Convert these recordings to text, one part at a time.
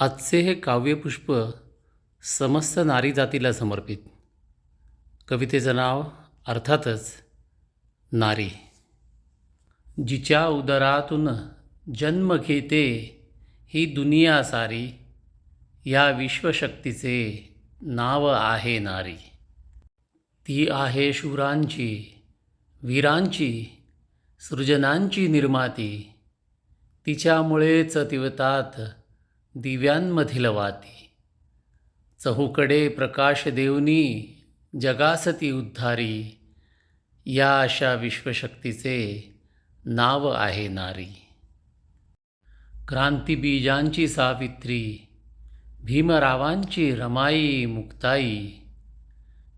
आजचे हे काव्यपुष्प समस्त नारी जातीला समर्पित. कवितेचं नाव अर्थातच नारी. जिच्या उदरातून जन्म घेते ही दुनिया सारी या विश्वशक्तीचे नाव आहे नारी. ती आहे शूरांची वीरांची सृजनांची निर्माती. तिच्यामुळेच तिवतात दिव्यांमधील वाती. चहूकडे प्रकाश देवनी जगासती उद्धारी. या अशा विश्वशक्तीचे नाव आहे नारी. क्रांतीबीजांची सावित्री भीमरावांची रमाई मुक्ताई.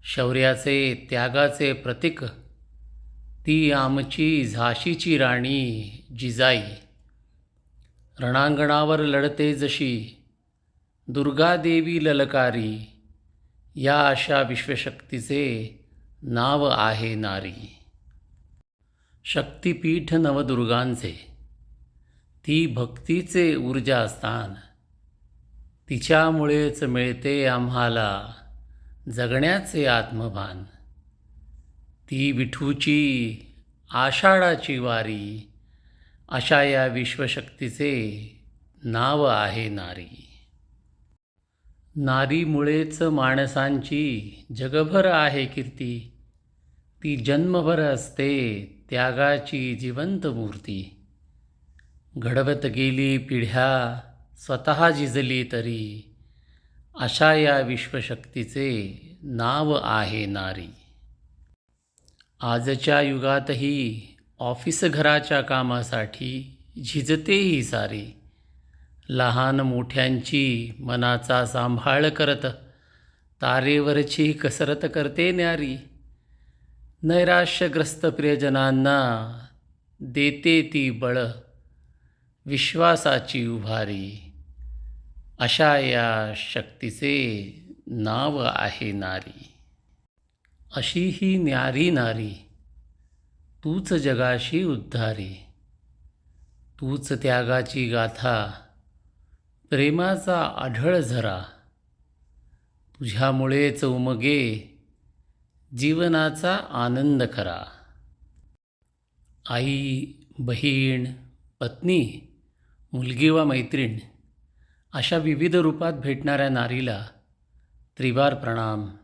शौर्याचे त्यागाचे प्रतीक ती आमची झाशीची राणी जिजाई. रणांगणावर लढते जशी दुर्गादेवी ललकारी या अशा विश्वशक्तीचे नाव आहे नारी. शक्तिपीठ नवदुर्गांचे ती भक्तीचे ऊर्जास्थान तिच्यामुळेच मिळते आम्हाला जगण्याचे आत्मभान. ती विठूची आषाढाची वारी अशा या विश्वशक्तीचे नाव आहे नारी. नारीमुळेच माणसांची जगभर आहे कीर्ती. ती जन्मभर असते त्यागाची जिवंत मूर्ती. घडवत गेली पिढ्या स्वतः झिजली तरी अशा या विश्वशक्तीचे नाव आहे नारी. आजच्या युगातही ऑफिस घराच्या कामासाठी झिजते ही सारी. लहान मोठ्यांची मनाचा सांभाळ करत तारेवरची कसरत करते न्यारी. नैराश्यग्रस्त प्रियजनांना देते ती बळ विश्वासाची उभारी. अशा या शक्तीचे नाव आहे नारी. अशी ही न्यारी नारी. तूच जगाशी उद्धारी. तूच त्यागाची गाथा प्रेमाचा आढळ झरा. तुझ्यामुळेच उमगे जीवनाचा आनंद करा. आई बहीण पत्नी मुलगी वा मैत्रीण अशा विविध रूपात भेटणाऱ्या नारीला त्रिवार प्रणाम.